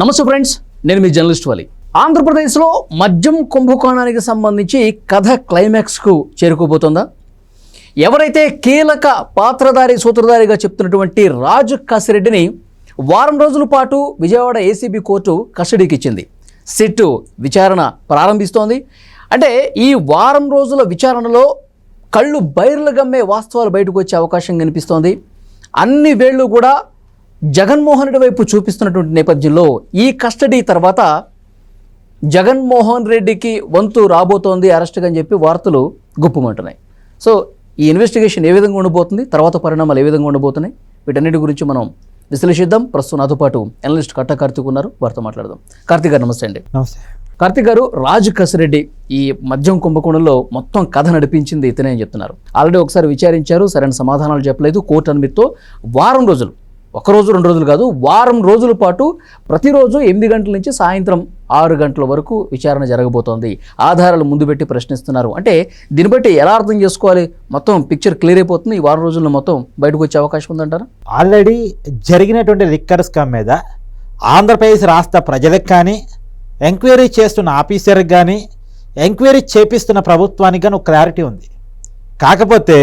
నమస్తే ఫ్రెండ్స్ నేను మీ జర్నలిస్ట్ వాలి. ఆంధ్రప్రదేశ్లో మద్యం కుంభకోణానికి సంబంధించి కథ క్లైమాక్స్కు చేరుకోబోతోందా? ఎవరైతే కీలక పాత్రధారి సూత్రధారిగా చెప్తున్నటువంటి రాజు కాసిరెడ్డిని వారం రోజుల పాటు విజయవాడ ఏసీబీ కోర్టు కస్టడీకి ఇచ్చింది. సిట్టు విచారణ ప్రారంభిస్తోంది. అంటే ఈ వారం రోజుల విచారణలో కళ్ళు బైర్లు గమ్మే వాస్తవాలు బయటకు వచ్చే అవకాశం కనిపిస్తోంది. అన్ని వేళ్ళు కూడా జగన్మోహన్ రెడ్డి వైపు చూపిస్తున్నటువంటి నేపథ్యంలో ఈ కస్టడీ తర్వాత జగన్మోహన్ రెడ్డికి వంతు రాబోతోంది అరెస్ట్గా అని చెప్పి వార్తలు గుప్పమంటున్నాయి. సో ఈ ఇన్వెస్టిగేషన్ ఏ విధంగా ఉండబోతుంది? తర్వాత పరిణామాలు ఏ విధంగా ఉండబోతున్నాయి? వీటన్నిటి గురించి మనం విశ్లేషిద్దాం. ప్రస్తుతం నాతో పాటు అనలిస్ట్ కట్ట కార్తీక్ ఉన్నారు. వారితో మాట్లాడదాం. కార్తీక్ గారు నమస్తే అండి. నమస్తే. కార్తీక్ గారు రాజు కసిరెడ్డి ఈ మద్యం కుంభకోణంలో మొత్తం కథ నడిపించింది ఇతనే అని చెప్తున్నారు. ఆల్రెడీ ఒకసారి విచారించారు. సరైన సమాధానాలు చెప్పలేదు. కోర్టు అనుమతితో వారం రోజులు ఒక రోజు రెండు రోజులు కాదు వారం రోజుల పాటు ప్రతిరోజు ఎనిమిది గంటల నుంచి సాయంత్రం ఆరు గంటల వరకు విచారణ జరగబోతోంది. ఆధారాలు ముందు పెట్టి ప్రశ్నిస్తున్నారు. అంటే దీన్ని బట్టి ఎలా అర్థం చేసుకోవాలి? మొత్తం పిక్చర్ క్లియర్ అయిపోతుంది. ఈ వారం రోజుల్లో మొత్తం బయటకు వచ్చే అవకాశం ఉందంటారా? ఆల్రెడీ జరిగినటువంటి లిక్కర్ స్కామ్ మీద ఆంధ్రప్రదేశ్ రాష్ట్ర ప్రజలకు కానీ ఎంక్వైరీ చేస్తున్న ఆఫీసర్కి కానీ ఎంక్వైరీ చేపిస్తున్న ప్రభుత్వానికి కానీ ఒక క్లారిటీ ఉంది. కాకపోతే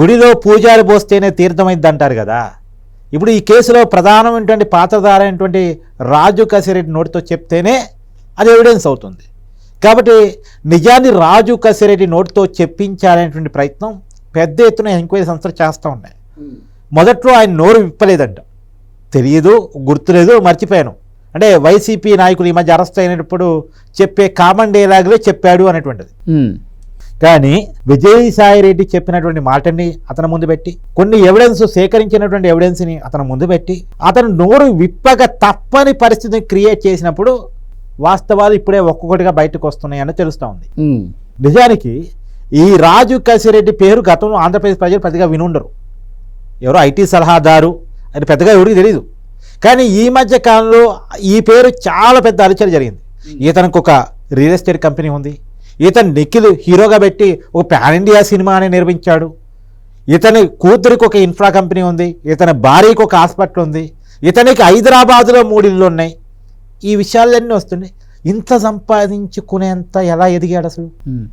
గుడిలో పూజారి పోస్తేనే తీర్థమైంది అంటారు కదా. ఇప్పుడు ఈ కేసులో ప్రధానమైనటువంటి పాత్రధారైనటువంటి రాజు కసిరెడ్డి నోటితో చెప్తేనే అది ఎవిడెన్స్ అవుతుంది. కాబట్టి నిజాన్ని రాజు కసిరెడ్డి నోటితో చెప్పించాలనేటువంటి ప్రయత్నం పెద్ద ఎత్తున ఎంక్వైరీ సంస్థలు చేస్తూ ఉన్నాయి. మొదట్లో ఆయన నోరు విప్పలేదంట. తెలియదు గుర్తులేదు మర్చిపోయాను. అంటే వైసీపీ నాయకులు ఈ మధ్య అరెస్ట్ అయినప్పుడు చెప్పే కామన్ డైలాగులే చెప్పాడు అనేటువంటిది. ఉమ్, కానీ విజయసాయి రెడ్డి చెప్పినటువంటి మాటని అతని ముందు పెట్టి కొన్ని ఎవిడెన్స్ సేకరించినటువంటి ఎవిడెన్స్ని అతని ముందు పెట్టి అతను నోరు విప్పక తప్పని పరిస్థితిని క్రియేట్ చేసినప్పుడు వాస్తవాలు ఇప్పుడే ఒక్కొక్కటిగా బయటకు వస్తున్నాయని తెలుస్తూ ఉంది. నిజానికి ఈ రాజు కసిరెడ్డి పేరు గతంలో ఆంధ్రప్రదేశ్ ప్రజలు పెద్దగా వినుండరు. ఎవరో ఐటీ సలహాదారు అది పెద్దగా ఎవరికి తెలియదు కానీ ఈ మధ్య కాలంలో ఈ పేరు చాలా పెద్ద అలచల జరిగింది. ఇతనికి ఒక రియల్ ఎస్టేట్ కంపెనీ ఉంది. ఇతను నిఖిల్ హీరోగా పెట్టి ఒక పాన్ ఇండియా సినిమాని నిర్మించాడు. ఇతని కూతురికి ఒక ఇన్ఫ్రా కంపెనీ ఉంది ఇతని భార్యకి ఒక హాస్పిటల్ ఉంది ఇతనికి హైదరాబాదులో మూడు ఇళ్ళు ఉన్నాయి. ఈ విషయాలన్నీ వస్తున్నాయి. ఇంత సంపాదించుకునేంత ఎలా ఎదిగాడు అసలు.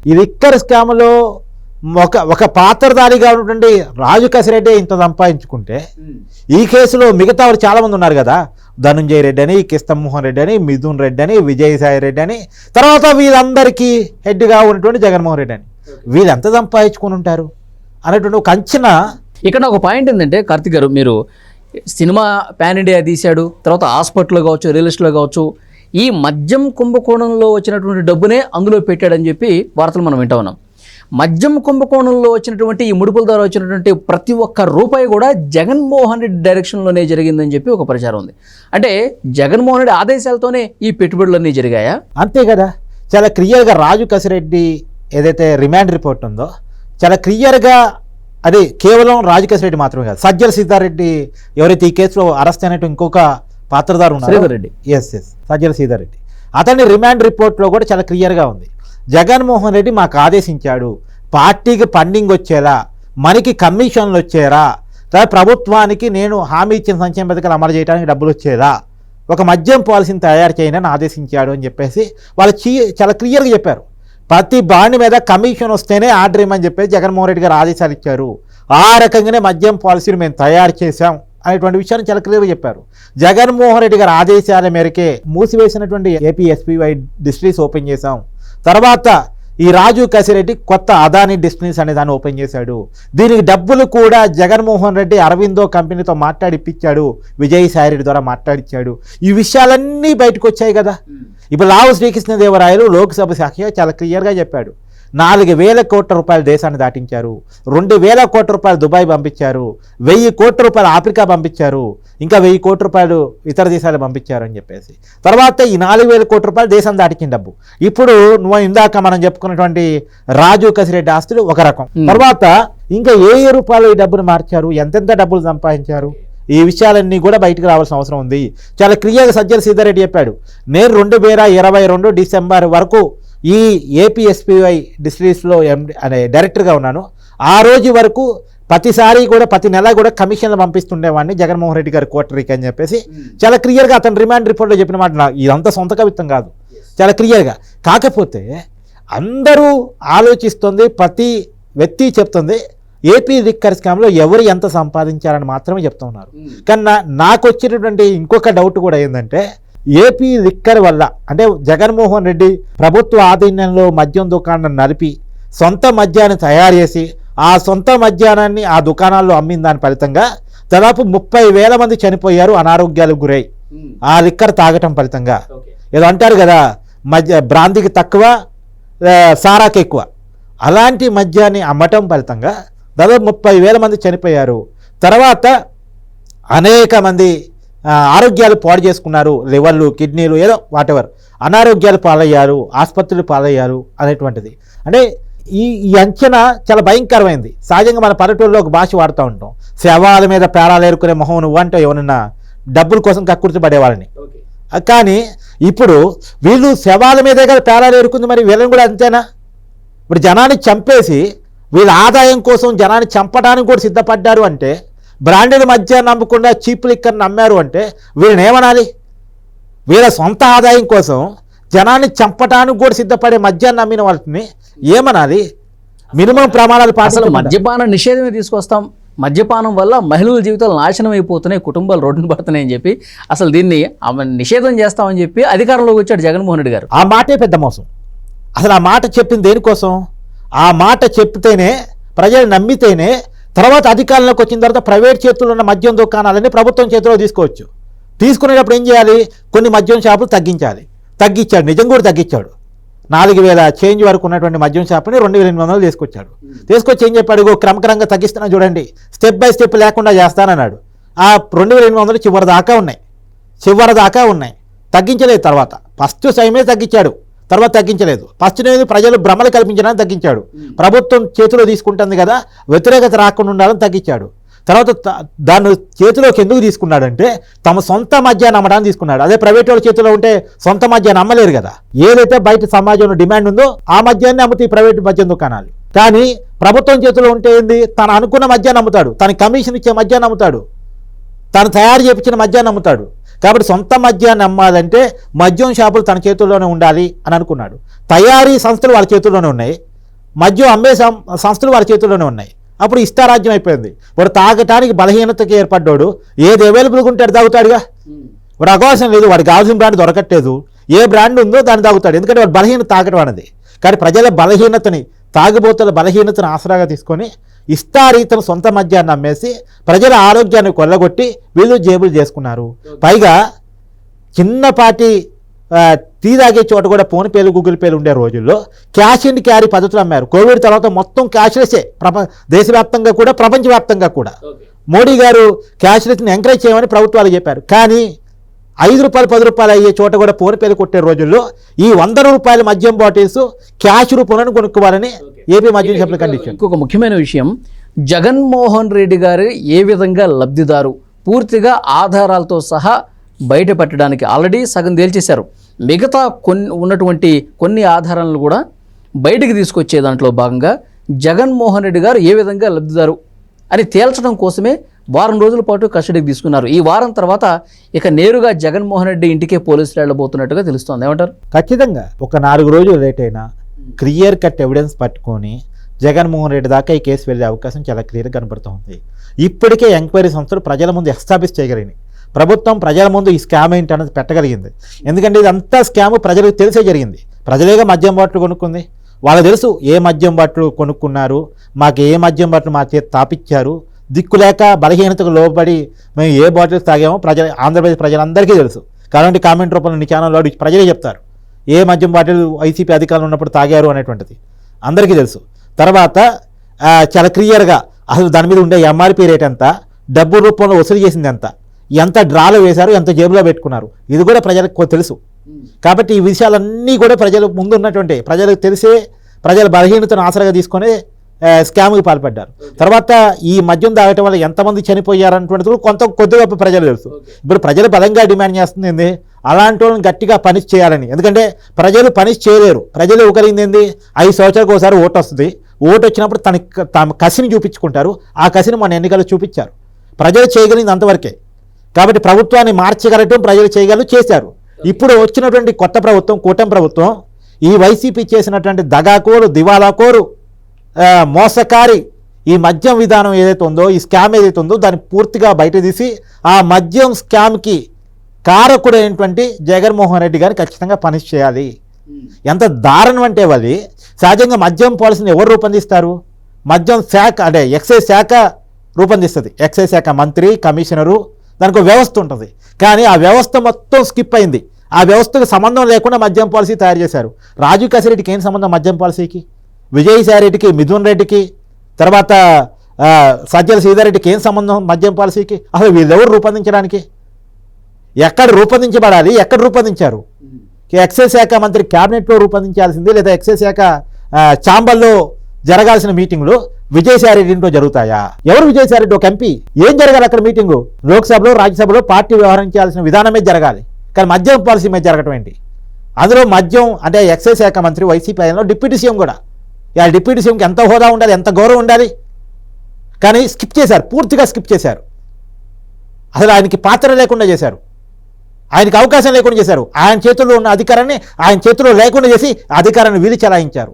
ఈ లిక్కర్ స్కామ్లో ఒక ఒక పాత్రధారిగా ఉన్నటువంటి రాజు కసిరెడ్డి ఇంత సంపాదించుకుంటే ఈ కేసులో మిగతా వాళ్ళు చాలా మంది ఉన్నారు కదా ధనుంజయ రెడ్డి అని కిస్తమోహన్ రెడ్డి అని మిథున్ రెడ్డి అని విజయసాయి రెడ్డి అని. తర్వాత వీళ్ళందరికీ హెడ్గా ఉన్నటువంటి జగన్మోహన్ రెడ్డి అని. వీళ్ళు ఎంత సంపాదించుకుని ఉంటారు? అనేటువంటి ఒక అంచనా. ఇక్కడ ఒక పాయింట్ ఏంటంటే కార్తిక్ గారు మీరు సినిమా పాన్ ఇండియా తీశాడు తర్వాత హాస్పిటల్లో కావచ్చు రియల్ ఎస్టేట్లో కావచ్చు ఈ మద్యం కుంభకోణంలో వచ్చినటువంటి డబ్బునే అందులో పెట్టాడని చెప్పి వార్తలు మనం వింటా ఉన్నాం. మద్యం కుంభకోణంలో వచ్చినటువంటి ఈ ముడుపుల ద్వారా వచ్చినటువంటి ప్రతి ఒక్క రూపాయి కూడా జగన్మోహన్ రెడ్డి డైరెక్షన్లోనే జరిగిందని చెప్పి ఒక ప్రచారం ఉంది. అంటే జగన్మోహన్ రెడ్డి ఆదేశాలతోనే ఈ పెట్టుబడులన్నీ జరిగాయా? అంతే కదా. చాలా క్లియర్గా రాజు కసిరెడ్డి ఏదైతే రిమాండ్ రిపోర్ట్ ఉందో చాలా క్లియర్గా అది కేవలం రాజు కసిరెడ్డి మాత్రమే కాదు సజ్జల సీతారెడ్డి ఎవరైతే ఈ కేసులో అరెస్ట్ అయినట్టు ఇంకొక పాత్రదారు ఉన్నారు Reddy. S S Sajjala Seetha Reddy. అతని రిమాండ్ రిపోర్ట్లో కూడా చాలా క్లియర్గా ఉంది. జగన్మోహన్ రెడ్డి మాకు ఆదేశించాడు. పార్టీకి ఫండింగ్ వచ్చేలా మనకి కమిషన్లు వచ్చేరా తర్వాత ప్రభుత్వానికి నేను హామీ ఇచ్చిన సంక్షేమ పథకాలు అమలు చేయడానికి డబ్బులు వచ్చేదా ఒక మద్యం పాలసీని తయారు చేయనని ఆదేశించాడు అని చెప్పేసి వాళ్ళు చీ చాలా క్లియర్గా చెప్పారు. ప్రతి బాండ్ మీద కమిషన్ వస్తేనే ఆర్డర్ ఇవ్వమని చెప్పేసి జగన్మోహన్ రెడ్డి గారు ఆదేశాలు ఇచ్చారు. ఆ రకంగానే మద్యం పాలసీని మేము తయారు చేశాం అనేటువంటి విషయాన్ని చాలా క్లియర్గా చెప్పారు. జగన్మోహన్ రెడ్డి గారి ఆదేశాల మేరకే మూసివేసినటువంటి ఏపీ ఎస్పీవై డిస్ట్రీస్ ఓపెన్ చేశాం. తర్వాత ఈ రాజు కసిరెడ్డి కొత్త అదాని డిస్టినీస్ అనే దాన్ని ఓపెన్ చేశాడు. దీనికి డబ్బులు కూడా జగన్మోహన్ రెడ్డి అరవిందో కంపెనీతో మాట్లాడిప్పించాడు విజయసాయి రెడ్డి ద్వారా మాట్లాడిచ్చాడు. ఈ విషయాలన్నీ బయటకు వచ్చాయి కదా. ఇప్పుడు లావు శ్రీకృష్ణదేవరాయలు లోక్సభ శాఖ చాలా క్లియర్గా చెప్పాడు. నాలుగు వేల కోట్ల రూపాయలు దేశాన్ని దాటించారు. రెండు వేల కోట్ల రూపాయలు దుబాయ్ పంపించారు. వెయ్యి కోట్ల రూపాయలు ఆఫ్రికా పంపించారు. ఇంకా వెయ్యి కోట్ల రూపాయలు ఇతర దేశాలు పంపించారు అని చెప్పేసి. తర్వాత ఈ నాలుగు వేల కోట్ల రూపాయలు దేశం దాటించిన డబ్బు. ఇప్పుడు నువ్వు ఇందాక మనం చెప్పుకున్నటువంటి రాజు కసిరెడ్డి ఆస్తులు ఒక రకం. తర్వాత ఇంకా ఏ ఏ రూపాయలు ఈ డబ్బును మార్చారు? ఎంతెంత డబ్బులు సంపాదించారు? ఈ విషయాలన్నీ కూడా బయటకు రావాల్సిన అవసరం ఉంది. చాలా క్లియర్గా సజ్జల సీతారెడ్డి చెప్పాడు. నేను రెండు వేల ఇరవై రెండు డిసెంబర్ వరకు ఈ ఏపీఎస్పీవై డిస్ట్రిక్ట్స్లో ఎం అనే డైరెక్టర్గా ఉన్నాను. ఆ రోజు వరకు ప్రతిసారి కూడా ప్రతి నెల కూడా కమిషన్లు పంపిస్తుండేవాడిని జగన్మోహన్ రెడ్డి గారి కోటరీకి అని చెప్పేసి. చాలా క్లియర్గా అతను రిమాండ్ రిపోర్ట్లో చెప్పిన మాట ఇదంతా సొంత కవిత్వం కాదు. చాలా క్లియర్గా. కాకపోతే అందరూ ఆలోచిస్తుంది ప్రతి వ్యక్తి చెప్తుంది ఏపీ లిక్కర్ స్కామ్లో ఎవరు ఎంత సంపాదించారని మాత్రమే చెప్తున్నారు. కానీ నాకు వచ్చినటువంటి ఇంకొక డౌట్ కూడా ఏంటంటే ఏపీ లిక్కర్ వల్ల అంటే జగన్మోహన్ రెడ్డి ప్రభుత్వ ఆధీనంలో మద్యం దుకాణం నడిపి సొంత మద్యాన్ని తయారు చేసి ఆ సొంత మద్యానాన్ని ఆ దుకాణాల్లో అమ్మిన దాని ఫలితంగా దాదాపు ముప్పై వేల మంది చనిపోయారు అనారోగ్యాలకు గురై. ఆ లిక్కర్ తాగటం ఫలితంగా. ఏదో అంటారు కదా మద్య బ్రాంతికి తక్కువ సారాకి ఎక్కువ. అలాంటి మద్యాన్ని అమ్మటం ఫలితంగా దాదాపు ముప్పై వేల మంది చనిపోయారు. తర్వాత అనేక మంది ఆరోగ్యాలు పాడు చేసుకున్నారు. లివర్లు కిడ్నీలు ఏదో వాటెవర్ అనారోగ్యాలు పాలయ్యారు ఆసుపత్రులు పాలయ్యారు అనేటువంటిది. అంటే ఈ ఈ అంచనా చాలా భయంకరమైంది. సహజంగా మన పల్లెటూరులో ఒక భాష వాడుతూ ఉంటాం. శవాల మీద పేరాలు ఏరుకునే మొహం నువ్వు అంటే ఎవరన్నా డబ్బుల కోసం కక్కుర్తి పడేవాళ్ళని కానీ ఇప్పుడు వీళ్ళు శవాల మీదే కదా పేరాలు ఏరుకుంది మరి వీళ్ళని కూడా అంతేనా? ఇప్పుడు జనాన్ని చంపేసి వీళ్ళ ఆదాయం కోసం జనాన్ని చంపడానికి కూడా సిద్ధపడ్డారు అంటే బ్రాండెడ్ మద్యాన్ని నమ్మకుండా చీప్ లిక్కర్ని నమ్మారు అంటే వీళ్ళని ఏమనాలి? వీళ్ళ సొంత ఆదాయం కోసం జనాన్ని చంపడానికి కూడా సిద్ధపడే మద్యాన్ని నమ్మిన వాళ్ళని ఏమనాలి? మినిమం ప్రమాణాలు పాటించకుండా. మద్యపాన నిషేధమే తీసుకొస్తాం. మద్యపానం వల్ల మహిళల జీవితాలు నాశనం అయిపోతున్నాయి కుటుంబాలు రోడ్డున పడుతున్నాయి అని చెప్పి. అసలు దీన్ని ఆమె నిషేధం చేస్తామని చెప్పి అధికారంలోకి వచ్చాడు జగన్మోహన్ రెడ్డి గారు. ఆ మాటే పెద్ద మోసం. అసలు ఆ మాట చెప్పింది దేనికోసం? ఆ మాట చెప్తేనే ప్రజలు నమ్మితేనే తర్వాత అధికారంలోకి వచ్చిన తర్వాత ప్రైవేట్ చేతుల్లో ఉన్న మద్యం దుకాణాలని ప్రభుత్వం చేతిలో తీసుకోవచ్చు. తీసుకునేటప్పుడు ఏం చేయాలి? కొన్ని మద్యం షాపులు తగ్గించాలి. తగ్గించాడు. నిజం కూడా తగ్గించాడు. నాలుగు వేల చేంజ్ వరకు ఉన్నటువంటి మద్యం షాపుని రెండు వేల ఎనిమిది వందలు తీసుకొచ్చాడు. తీసుకొచ్చి ఏం చెప్పాడు? "ఇగో క్రమక్రమంగా తగ్గిస్తున్నా చూడండి. స్టెప్ బై స్టెప్ లేకుండా చేస్తానన్నాడు. ఆ రెండు వేల ఎనిమిది వందలు చివరి దాకా ఉన్నాయి. చివరి దాకా ఉన్నాయి. తగ్గించలేదు తర్వాత. ఫస్ట్ సైమే తగ్గించాడు. తర్వాత తగ్గించలేదు. ఫస్ట్ అనేది ప్రజలు భ్రమలు కల్పించడానికి తగ్గించాడు. ప్రభుత్వం చేతిలో తీసుకుంటుంది కదా వ్యతిరేకత రాకుండా ఉండాలని తగ్గించాడు. తర్వాత దాన్ని చేతిలోకి ఎందుకు తీసుకున్నాడంటే తమ సొంత మద్యాన్ని అమ్మడానికి తీసుకున్నాడు. అదే ప్రైవేట్ వాళ్ళ చేతిలో ఉంటే సొంత మద్యాన్ని అమ్మలేరు కదా. ఏదైతే బయట సమాజంలో డిమాండ్ ఉందో ఆ మద్యాన్ని అమ్ముతాయి ప్రైవేట్ మద్యం దుకాణాలు కానీ ప్రభుత్వం చేతిలో ఉంటే ఏంది? తను అనుకున్న మద్యాన్ని అమ్ముతాడు. తన కమిషన్ ఇచ్చే మద్యాన్ని అమ్ముతాడు. తను తయారు చేయించిన మద్యాన్ని అమ్ముతాడు. కాబట్టి సొంత మద్యాన్ని అమ్మాలంటే మద్యం షాపులు తన చేతుల్లోనే ఉండాలి అని అనుకున్నాడు. తయారీ సంస్థలు వాళ్ళ చేతుల్లోనే ఉన్నాయి. మద్యం అమ్మే సంస్థలు వాళ్ళ చేతుల్లోనే ఉన్నాయి. అప్పుడు ఇష్టారాజ్యం అయిపోయింది. వాడు తాగటానికి బలహీనతకి ఏర్పడ్డాడు. ఏది అవైలబుల్గా ఉంటే అది తాగుతాడుగా? వాడు అవకాశం లేదు వాడికి కావాల్సిన బ్రాండ్ దొరకట్లేదు. ఏ బ్రాండ్ ఉందో దాన్ని తాగుతాడు. ఎందుకంటే వాడు బలహీనత తాగటం అనేది. కానీ ప్రజల బలహీనతని తాగుబోతుల బలహీనతను ఆసరాగా తీసుకొని ఇష్టారీతను సొంత మద్యాన్ని అమ్మేసి ప్రజల ఆరోగ్యాన్ని కొల్లగొట్టి వీళ్ళు జేబులు చేసుకున్నారు. పైగా చిన్నపాటి టీ తాగే చోట కూడా ఫోన్ పేలు గూగుల్ పేలు ఉండే రోజుల్లో క్యాష్ అండ్ క్యారీ పద్ధతులు అమ్మారు. కోవిడ్ తర్వాత మొత్తం క్యాష్లెస్సే. ప్రప దేశవ్యాప్తంగా కూడా ప్రపంచవ్యాప్తంగా కూడా. మోడీ గారు క్యాష్లెస్ని ఎంకరేజ్ చేయమని ప్రభుత్వాలు చెప్పారు. కానీ ఐదు రూపాయలు పది రూపాయలు అయ్యే చోట కూడా ఫోన్ పేలు కొట్టే రోజుల్లో ఈ వంద రూపాయల మద్యం బాటిల్స్ క్యాష్ రూపంలో కొనుక్కోవాలని ఏపీ మద్యం షాపులు కండిషన్ ఇంకొక ముఖ్యమైన విషయం జగన్మోహన్ రెడ్డి గారు ఏ విధంగా లబ్ధిదారు? పూర్తిగా ఆధారాలతో సహా బయటపెట్టడానికి ఆల్రెడీ సగం తేల్చేశారు. మిగతా కొన్ని ఉన్నటువంటి కొన్ని ఆధారాలను కూడా బయటికి తీసుకొచ్చే దాంట్లో భాగంగా జగన్మోహన్ రెడ్డి గారు ఏ విధంగా లబ్ధిదారు అని తేల్చడం కోసమే వారం రోజుల పాటు కస్టడీకి తీసుకున్నారు. ఈ వారం తర్వాత ఇక నేరుగా జగన్మోహన్ రెడ్డి ఇంటికే పోలీసులు వెళ్ళబోతున్నట్టుగా తెలుస్తోంది. ఏమంటారు? ఖచ్చితంగా ఒక నాలుగు రోజులు లేట్ అయినా క్లియర్ కట్ ఎవిడెన్స్ పట్టుకొని జగన్మోహన్ రెడ్డి దాకా ఈ కేసు వెళ్ళే అవకాశం చాలా క్లియర్గా కనబడుతుంది. ఇప్పటికే ఎంక్వైరీ సంస్థలు ప్రజల ముందు ఎస్టాబ్లిష్ చేయగలిగినాయి. ప్రభుత్వం ప్రజల ముందు ఈ స్కామ్ ఏంటి అనేది పెట్టగలిగింది. ఎందుకంటే ఇదంతా స్కామ్ ప్రజలకు తెలిసే జరిగింది. ప్రజలేగా మద్యం బాట్లు కొనుక్కుంది. వాళ్ళకి తెలుసు ఏ మద్యం బాట్లు కొనుక్కున్నారు మాకు ఏ మద్యం బాట్లు మా చేతి తాపిచ్చారు. దిక్కులేక బలహీనతకు లోబడి మేము ఏ బాటిల్స్ తాగామో ప్రజల ఆంధ్రప్రదేశ్ ప్రజలందరికీ తెలుసు. కాబట్టి కామెంట్ రూపంలో నీ ఛానల్లో ప్రజలే చెప్తారు. ఏ మద్యం బాటిల్ వైసీపీ అధికారులు ఉన్నప్పుడు తాగారు అనేటువంటిది. అందరికీ తెలుసు. తర్వాత చాలా క్లియర్గా అసలు దాని మీద ఉండే ఎంఆర్పి రేట్ ఎంత డబ్బు రూపంలో వసూలు చేసింది ఎంత ఎంత డ్రాలో వేశారు ఎంత జేబులో పెట్టుకున్నారు. ఇది కూడా ప్రజలకు తెలుసు. కాబట్టి ఈ విషయాలన్నీ కూడా ప్రజలు ముందు ఉన్నటువంటి ప్రజలకు తెలిసే ప్రజల బలహీనతను ఆసరాగా తీసుకొని స్కామ్కి పాల్పడ్డారు. తర్వాత ఈ మద్యం తాగటం వల్ల ఎంతమంది చనిపోయారన్నటువంటిది కొంత కొద్ది గొప్ప ప్రజలు తెలుసు. ఇప్పుడు ప్రజలు బలంగా డిమాండ్ చేస్తుంది అలాంటి వాళ్ళని గట్టిగా పని చేయాలని. ఎందుకంటే ప్రజలు పని చేయలేరు. ప్రజలు ఒకరింది ఏంది ఐదు సంవత్సరాలకు ఒకసారి ఓటు వస్తుంది. ఓటు వచ్చినప్పుడు తన తమ కసిని చూపించుకుంటారు. ఆ కసిని మన ఎన్నికల్లో చూపించారు. ప్రజలు చేయగలిగింది అంతవరకే. కాబట్టి ప్రభుత్వాన్ని మార్చగలటం ప్రజలు చేయగలరు చేశారు. ఇప్పుడు వచ్చినటువంటి కొత్త ప్రభుత్వం కూటమి ప్రభుత్వం ఈ వైసీపీ చేసినటువంటి దగాకోరు దివాలాకోరు మోసకారి ఈ మద్యం విధానం ఏదైతే ఉందో ఈ స్కామ్ ఏదైతే ఉందో దాన్ని పూర్తిగా బయట తీసి ఆ మద్యం స్కామ్కి కారకుడైనటువంటి జగన్మోహన్ రెడ్డి గారిని ఖచ్చితంగా పనిష్ చేయాలి. ఎంత దారుణం అంటే వాళ్ళు సహజంగా మద్యం పాలసీని ఎవరు రూపొందిస్తారు? మద్యం శాఖ అంటే ఎక్సైజ్ శాఖ రూపొందిస్తుంది. ఎక్సైజ్ శాఖ మంత్రి కమిషనరు దానికి ఒక వ్యవస్థ ఉంటుంది. కానీ ఆ వ్యవస్థ మొత్తం స్కిప్ అయింది. ఆ వ్యవస్థకు సంబంధం లేకుండా మద్యం పాలసీ తయారు చేశారు. రాజు కసిరెడ్డికి ఏం సంబంధం మద్యం పాలసీకి? విజయసాయి రెడ్డికి మిథున్ రెడ్డికి తర్వాత సజ్జల శ్రీధర్ ఏం సంబంధం మద్యం పాలసీకి? అసలు వీళ్ళెవరు రూపొందించడానికి? ఎక్కడ రూపొందించబడాలి? ఎక్కడ రూపొందించారు? ఎక్సైజ్ శాఖ మంత్రి క్యాబినెట్లో రూపొందించాల్సింది లేదా ఎక్సైజ్ శాఖ ఛాంబర్లో జరగాల్సిన మీటింగ్లో? విజయసాయి ఇంట్లో జరుగుతాయా? ఎవరు విజయసాయి రెడ్డి ఒక ఎంపీ. ఏం జరగాలి అక్కడ మీటింగు? లోక్సభలో రాజ్యసభలో పార్టీ వ్యవహరించాల్సిన విధానమే జరగాలి. కానీ మద్యం పాలసీ మీద జరగటం ఏంటి? అందులో మద్యం అంటే ఎక్సైజ్ శాఖ మంత్రి వైసీపీ ఆయనలో డిప్యూటీ సీఎం కూడా. ఆ డిప్యూటీ సీఎంకి ఎంత హోదా ఉండాలి ఎంత గౌరవం ఉండాలి? కానీ స్కిప్ చేశారు పూర్తిగా స్కిప్ చేశారు. అసలు ఆయనకి పాత్ర లేకుండా చేశారు. ఆయనకి అవకాశం లేకుండా చేశారు. ఆయన చేతుల్లో ఉన్న అధికారాన్ని ఆయన చేతిలో లేకుండా చేసి అధికారాన్ని వీలు చలాయించారు.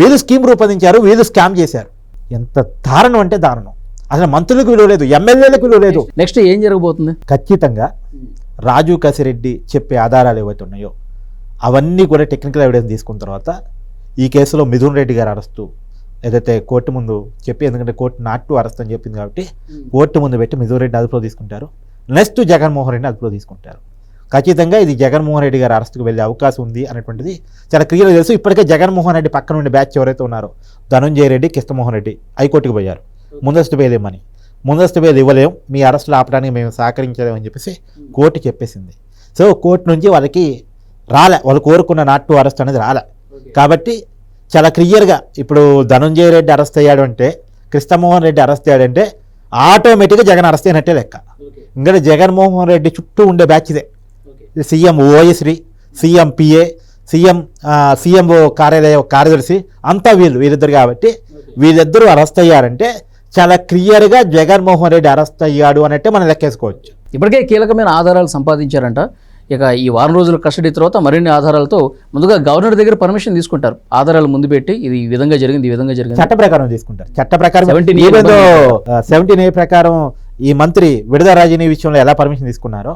వీళ్ళు స్కీమ్ రూపొందించారు వీళ్ళు స్కామ్ చేశారు. ఎంత దారుణం అంటే దారుణం. అసలు మంత్రులకు విలువ లేదు ఎమ్మెల్యేలకు విలువ లేదు. నెక్స్ట్ ఏం జరగబోతుంది? ఖచ్చితంగా రాజు కసిరెడ్డి చెప్పే ఆధారాలు ఏవైతే ఉన్నాయో అవన్నీ కూడా టెక్నికల్ ఎవిడెన్స్ తీసుకున్న తర్వాత ఈ కేసులో మిథున్ రెడ్డి గారు అరెస్టు ఏదైతే కోర్టు ముందు చెప్పి ఎందుకంటే కోర్టు నాట్ అరెస్ట్ అని చెప్పింది కాబట్టి కోర్టు ముందు పెట్టి మిథున్ రెడ్డి అదుపులో తీసుకుంటారు. నెక్స్ట్ జగన్మోహన్ రెడ్డిని అదుపులో తీసుకుంటారు. ఖచ్చితంగా ఇది జగన్మోహన్ రెడ్డి గారి అరెస్ట్కి వెళ్ళే అవకాశం ఉంది అనేటువంటిది చాలా క్లియర్గా తెలుసు. ఇప్పటికే జగన్మోహన్ రెడ్డి పక్కన ఉండే బ్యాచ్ ఎవరైతే ఉన్నారో ధనుంజయ రెడ్డి కృష్ణమోహన్ రెడ్డి హైకోర్టుకు పోయారు. ముందస్తు బెయిల్ ఇవ్వమని. ముందస్తు బెయిల్ ఇవ్వలేం. మీ అరెస్టులు ఆపడానికి మేము సహకరించలేమని చెప్పేసి కోర్టు చెప్పేసింది. సో కోర్టు నుంచి వాళ్ళకి రాలే. వాళ్ళు కోరుకున్న నాట్ టు అరెస్ట్ అనేది రాలే. కాబట్టి చాలా క్లియర్గా ఇప్పుడు ధనుంజయ రెడ్డి అరెస్ట్ అయ్యాడు అంటే కృష్ణమోహన్ రెడ్డి అరెస్ట్ అయ్యాడంటే ఆటోమేటిక్గా జగన్ అరెస్ట్ అయినట్టే లెక్క. ఇంకా జగన్మోహన్ రెడ్డి చుట్టూ ఉండే బ్యాచ్ ఇదే. CM OSD CM PA CM CM కార్యాలయ కార్యదర్శి అంతా వీళ్ళు వీళ్ళిద్దరు కాబట్టి వీళ్ళిద్దరూ అరెస్ట్ అయ్యారంటే చాలా క్లియర్గా జగన్మోహన్ రెడ్డి అరెస్ట్ అయ్యాడు అన్నట్టే మనం లెక్కేసుకోవచ్చు. ఇప్పటికే కీలకమైన ఆధారాలు సంపాదించారంట. ఇక ఈ వారం రోజుల కస్టడీ తర్వాత మరిన్ని ఆధారాలతో ముందుగా గవర్నర్ దగ్గర పర్మిషన్ తీసుకుంటారు. ఆధారాలు ముందు పెట్టి ఇది ఈ విధంగా జరిగింది ఈ విధంగా జరిగింది. చట్ట ప్రకారం తీసుకుంటారు. చట్ట ప్రకారం 17A ఏవేందో సెవెంటీన్ ఏ ప్రకారం ఈ మంత్రి విడుదల రాజీని విషయంలో ఎలా పర్మిషన్ తీసుకున్నారో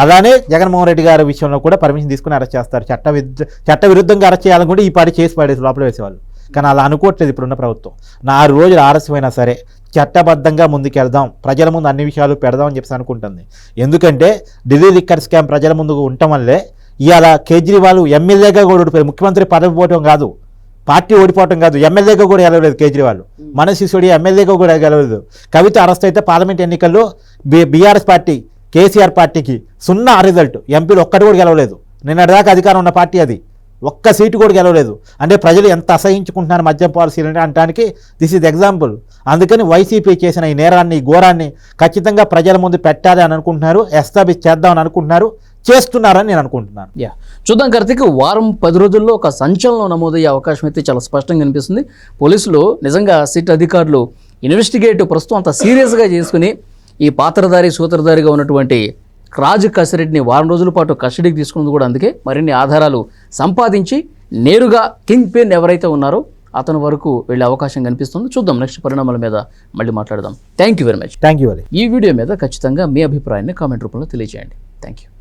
అలానే జగన్మోహన్ రెడ్డి గారి విషయంలో కూడా పర్మిషన్ తీసుకుని అరెస్ట్ చేస్తారు. చట్ట విరుద్ధ చట్ట విరుద్ధంగా అరెస్ట్ చేయాలనుకుంటే ఈ పాటి చేసి పడేసి లోపల వేసేవాళ్ళు. కానీ అలా అనుకోవట్లేదు ఇప్పుడున్న ప్రభుత్వం. నాలుగు రోజులు ఆలస్యమైనా సరే చట్టబద్ధంగా ముందుకెళ్దాం ప్రజల ముందు అన్ని విషయాలు పెడదాం అని చెప్పేసి అనుకుంటుంది. ఎందుకంటే ఢిల్లీ లిక్కర్ స్కామ్ ప్రజల ముందు ఉండటం వల్లే ఇవాళ కేజ్రీవాల్ ఎమ్మెల్యేగా కూడా ఓడిపోయారు. ముఖ్యమంత్రి పదవి పోవటం కాదు పార్టీ ఓడిపోవటం కాదు. ఎమ్మెల్యేగా కూడా గెలవలేదు కేజ్రీవాల్. మన శిశుడి ఎమ్మెల్యేగా కూడా గెలవలేదు. కవిత అరెస్ట్ అయితే పార్లమెంట్ ఎన్నికల్లో బి బీఆర్ఎస్ పార్టీ కేసీఆర్ పార్టీకి సున్నా రిజల్ట్ ఎంపీలు ఒక్కటి కూడా గెలవలేదు. నిన్నటిదాకా అధికారం ఉన్న పార్టీ అది. ఒక్క సీటు కూడా గెలవలేదు. అంటే ప్రజలు ఎంత అసహించుకుంటున్నారు మద్యం పాలసీలని అనడానికి దిస్ ఇస్ ఎగ్జాంపుల్ అందుకని వైసీపీ చేసిన ఈ నేరాన్ని ఘోరాన్ని ఖచ్చితంగా ప్రజల ముందు పెట్టాలి అని అనుకుంటున్నారు ఎస్టాబ్లిష్ చేద్దామని అనుకుంటున్నారు చేస్తున్నారని నేను అనుకుంటున్నాను. యా చూద్దాం కార్తీక్ వారం పది రోజుల్లో ఒక సంచలనం నమోదయ్యే అవకాశం అయితే చాలా స్పష్టంగా కనిపిస్తుంది పోలీసులు నిజంగా సిట్ అధికారులు ఇన్వెస్టిగేట్ ప్రస్తుతం అంత సీరియస్గా చేసుకుని ఈ పాత్రధారి సూత్రధారిగా ఉన్నటువంటి రాజు కసిరెడ్డిని వారం రోజుల పాటు కస్టడీకి తీసుకున్నది కూడా అందుకే మరిన్ని ఆధారాలు సంపాదించి నేరుగా కింగ్ పిన్ ఎవరైతే ఉన్నారో అతని వరకు వెళ్ళే అవకాశం కనిపిస్తుంది. చూద్దాం నెక్స్ట్ పరిణామాల మీద మళ్ళీ మాట్లాడదాం. Thank you very much thank you ఈ వీడియో మీద ఖచ్చితంగా మీ అభిప్రాయాన్ని కామెంట్ రూపంలో తెలియజేయండి. Thank you